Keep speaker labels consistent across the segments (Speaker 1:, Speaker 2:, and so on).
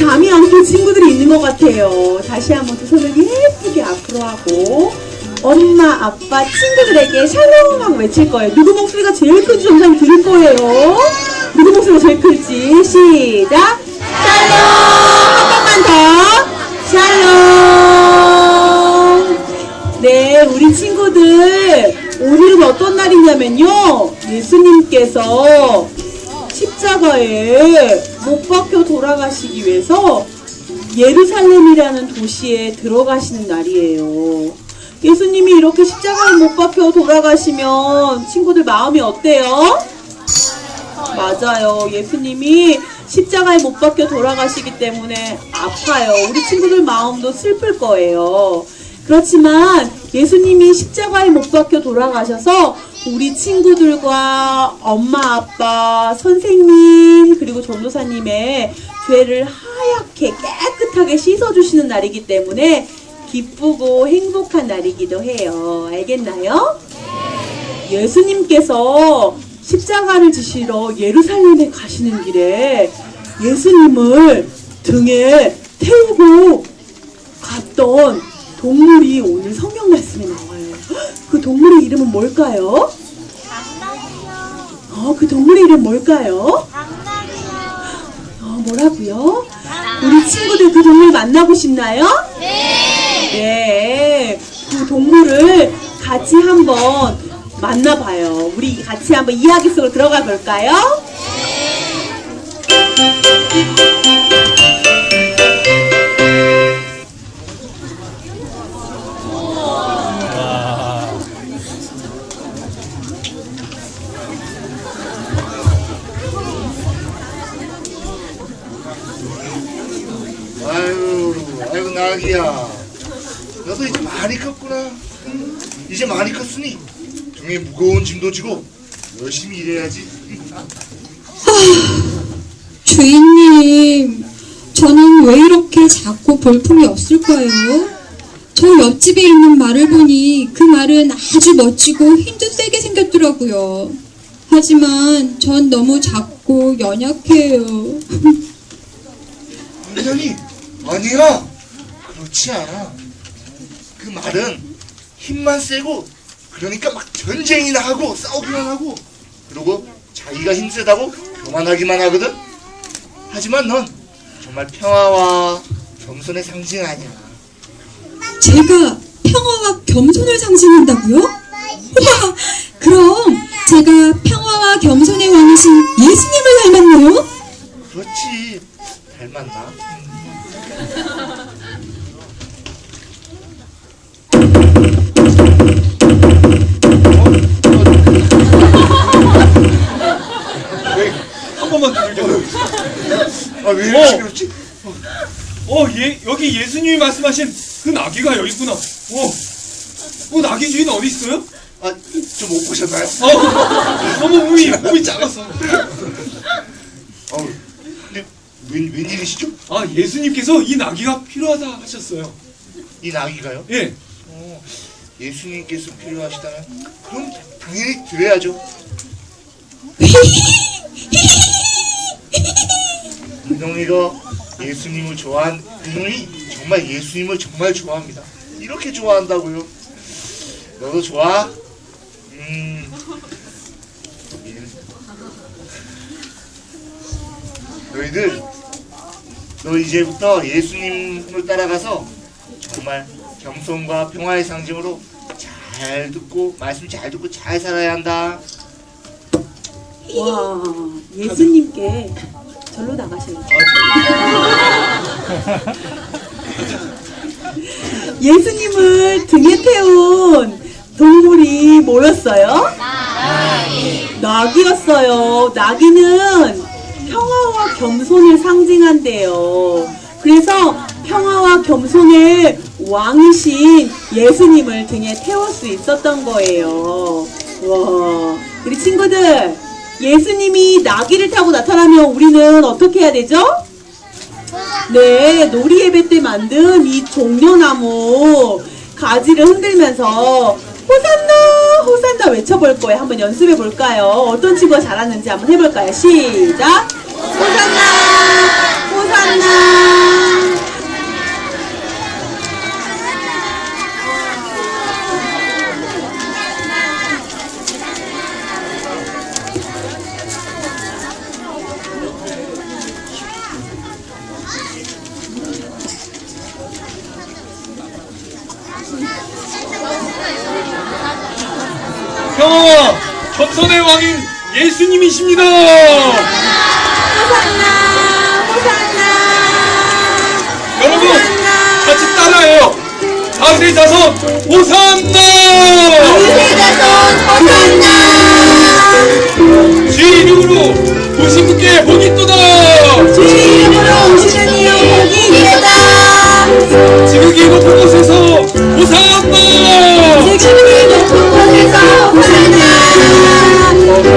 Speaker 1: 잠이 안깬 친구들이 있는 것 같아요. 다시 한번 두 손을 예쁘게 앞으로 하고 엄마, 아빠, 친구들에게 샬롬 하고 외칠 거예요. 누구 목소리가 제일 큰지 영상 들을 거예요. 누구 목소리가 제일 클지 시작. 샬롬 한 번만 더. 샬롬. 네, 우리 친구들 오늘은 어떤 날이냐면요. 예수님께서 십자가에 못 박혀 돌아가시기 위해서 예루살렘이라는 도시에 들어가시는 날이에요. 예수님이 이렇게 십자가에 못 박혀 돌아가시면 친구들 마음이 어때요? 맞아요. 예수님이 십자가에 못 박혀 돌아가시기 때문에 아파요. 우리 친구들 마음도 슬플 거예요. 그렇지만 예수님이 십자가에 못 박혀 돌아가셔서 우리 친구들과 엄마, 아빠, 선생님, 그리고 전도사님의 죄를 하얗게 깨끗하게 씻어주시는 날이기 때문에 기쁘고 행복한 날이기도 해요. 알겠나요? 예수님께서 십자가를 지시러 예루살렘에 가시는 길에 예수님을 등에 태우고 갔던 동물이 오늘 성경 말씀에 나와요. 그 동물의 이름은 뭘까요? 어, 그 동물의 이름 뭘까요? 어, 뭐라고요? 우리 친구들 그 동물 만나고 싶나요? 네. 그 동물을 같이 한번 만나봐요. 우리 같이 한번 이야기 속으로 들어가 볼까요?
Speaker 2: 아 아이고 나기야. 너도 이제 많이 컸구나. 응? 이제 많이 컸으니 등에 무거운 짐도 지고 열심히 일해야지.
Speaker 3: 주인님, 저는 왜 이렇게 작고 볼품이 없을까요? 저 옆집에 있는 말을 보니 그 말은 아주 멋지고 힘도 세게 생겼더라고요. 하지만 전 너무 작고 연약해요.
Speaker 2: 완전히 아니야. 그렇지 않아. 그 말은 힘만 세고 그러니까 막 전쟁이나 하고 싸우기만 하고 그리고 자기가 힘세다고 교만하기만 하거든. 하지만 넌 정말 평화와 겸손의 상징 아니야.
Speaker 3: 제가 평화와 겸손을 상징한다고요? 우와, 그럼 제가 평화와 겸손
Speaker 2: 보셨나요?
Speaker 4: 어, 너무 몸이, 몸이 작았어.
Speaker 2: 어, 근데 웬, 웬일이시죠?
Speaker 4: 아, 예수님께서 이 나귀가 필요하다 하셨어요.
Speaker 2: 이 나귀가요?
Speaker 4: 예.
Speaker 2: 어, 예수님께서 필요하시다면 그럼 당연히 드려야죠. 은홍이가 예수님을 좋아한 은홍이 정말 예수님을 정말 좋아합니다. 이렇게 좋아한다고요? 너도 좋아? 음. 너희들 너 이제부터 예수님을 따라가서 정말 겸손과 평화의 상징으로 잘 듣고 말씀 잘 듣고 잘 살아야 한다.
Speaker 1: 와, 예수님께 절로 나가셔야죠. 예수님을 등에 태운 동물이 뭐였어요? 나귀. 였어요 나귀는 평화와 겸손을 상징한대요. 그래서 평화와 겸손의 왕이신 예수님을 등에 태울 수 있었던 거예요. 와, 우리 친구들, 예수님이 나귀를 타고 나타나면 우리는 어떻게 해야 되죠? 네, 놀이 예배 때 만든 이 종려나무 가지를 흔들면서 호산나 호산나 외쳐볼 거예요. 한번 연습해 볼까요? 어떤 친구가 잘하는지 한번 해볼까요? 시작. 호산나 호산나
Speaker 4: 겸손의 왕인 예수님이십니다.
Speaker 1: 호산나, 호산나,
Speaker 4: 여러분 같이 따라해요. 다윗의 자손 호산나!
Speaker 1: 세자손 호산나.
Speaker 4: 주의 이름으로 오신 분께 복이 있도다.
Speaker 1: 주의 이름으로 오시는 이유 복이 있다.
Speaker 4: 지극히 높은 곳에서 호산나!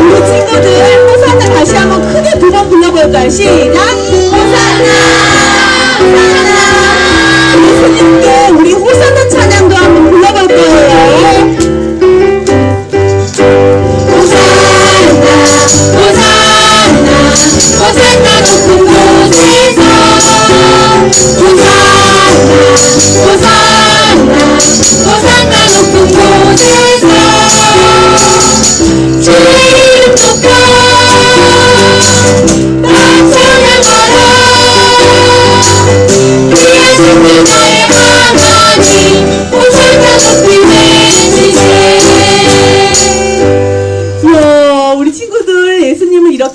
Speaker 1: 우리 친구들 호산나 다시 한번 크게 두 번 불러볼까요? 시작. 호산나, 호산나. 예수님께 우리 호산나 찬양도 한번 불러볼 거예요.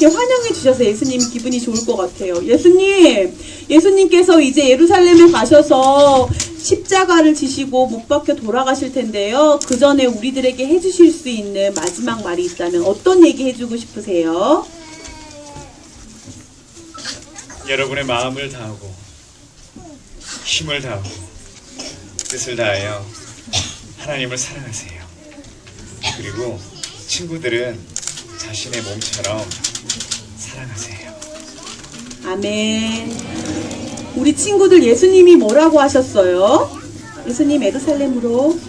Speaker 1: 이렇게 환영해 주셔서 예수님 기분이 좋을 것 같아요. 예수님, 예수님께서 이제 예루살렘에 가셔서 십자가를 지시고 못 박혀 돌아가실 텐데요. 그 전에 우리들에게 해주실 수 있는 마지막 말이 있다면 어떤 얘기 해주고 싶으세요?
Speaker 5: 여러분의 마음을 다하고 힘을 다하고 뜻을 다하여 하나님을 사랑하세요. 그리고 친구들은 자신의 몸처럼 사랑하세요.
Speaker 1: 아멘. 우리 친구들 예수님이 뭐라고 하셨어요? 예수님 에루살렘으로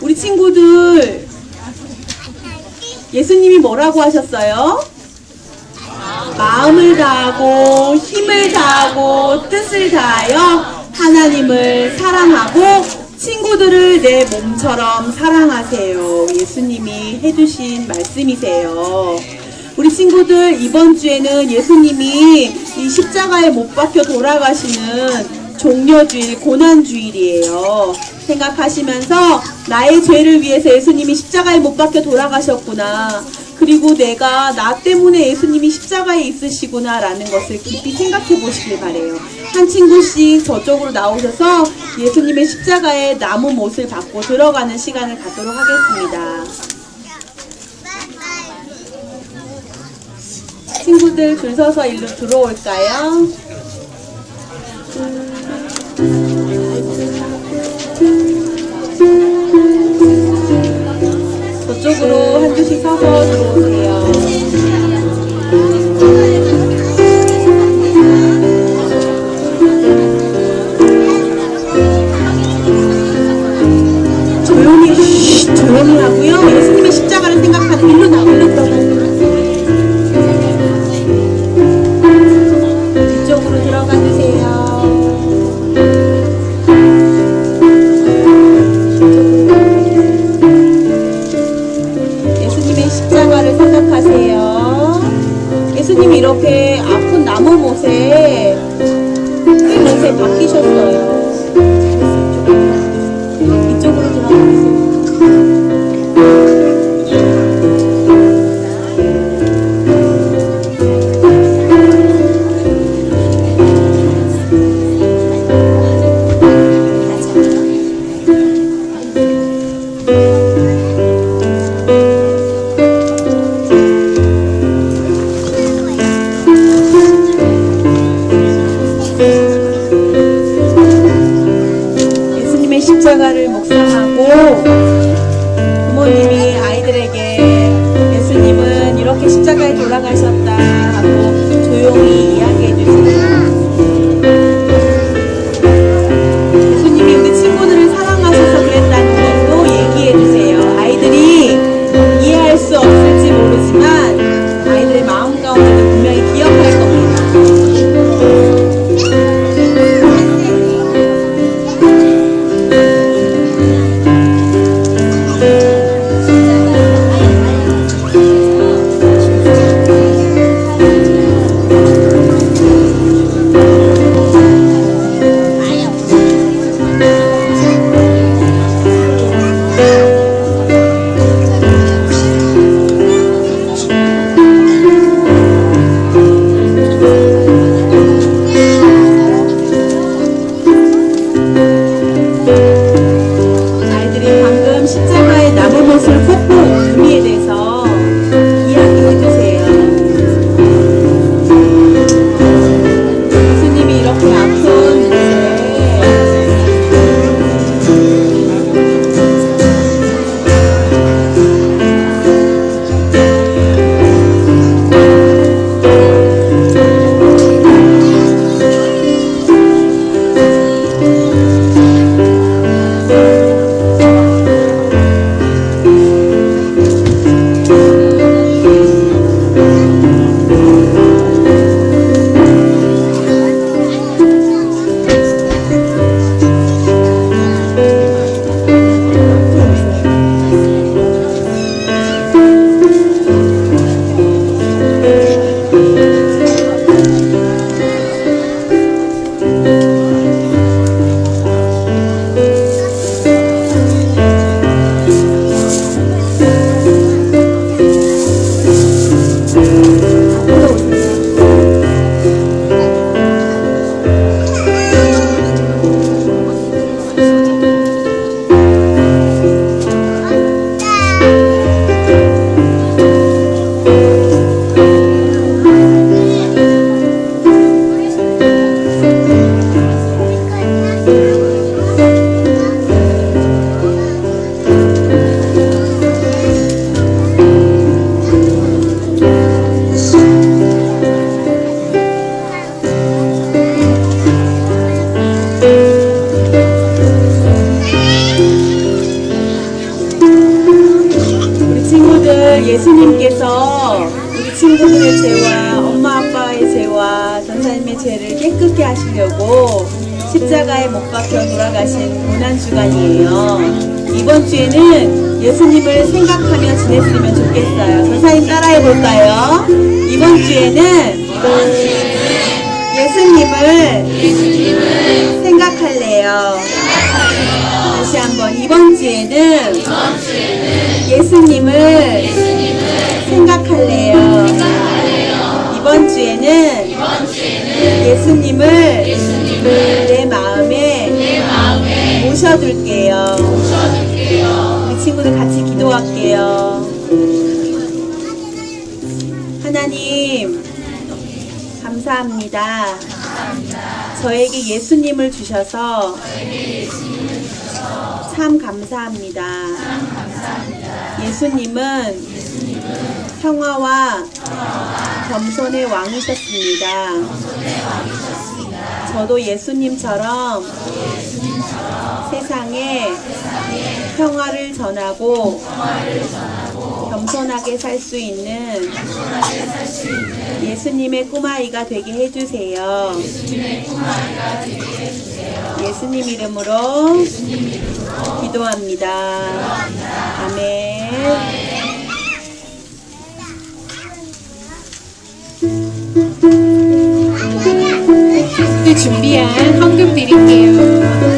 Speaker 1: 우리 친구들 예수님이 뭐라고 하셨어요? 마음을 다하고 힘을 다하고 뜻을 다하여 하나님을 사랑하고 친구들을 내 몸처럼 사랑하세요. 예수님이 해주신 말씀이세요. 우리 친구들 이번 주에는 예수님이 이 십자가에 못 박혀 돌아가시는 종려주일, 고난주일이에요. 생각하시면서 나의 죄를 위해서 예수님이 십자가에 못 박혀 돌아가셨구나. 그리고 내가 나 때문에 예수님이 십자가에 있으시구나라는 것을 깊이 생각해 보시길 바래요. 한 친구씩 저쪽으로 나오셔서 예수님의 십자가에 나무 못을 받고 들어가는 시간을 갖도록 하겠습니다. 친구들 줄 서서 일로 들어올까요? 한 친구들 예수님께서 우리 친구들의 죄와 엄마 아빠의 죄와 전사님의 죄를 깨끗게 하시려고 십자가에 못 박혀 돌아가신 고난 주간이에요. 이번 주에는 예수님을 생각하며 지냈으면 좋겠어요. 전사님 따라해 볼까요? 이번 주에는 예수님을 생각할래요. 다시 한번 이번 주에는 예수님을 생각할래요. 이번 주에는 예수님을 내 마음에 모셔둘게요. 우리 친구들 같이 기도할게요. 하나님, 감사합니다. 저에게 예수님을 주셔서 참 감사합니다. 예수님은 평화와 겸손의 왕이셨습니다. 저도 예수님처럼 세상에 평화를 전하고 겸손하게 살 수 있는 예수님의 꼬마아이가 되게 해주세요. 예수님 이름으로 기도합니다. 아멘.
Speaker 3: 준비한 헌금 드릴게요.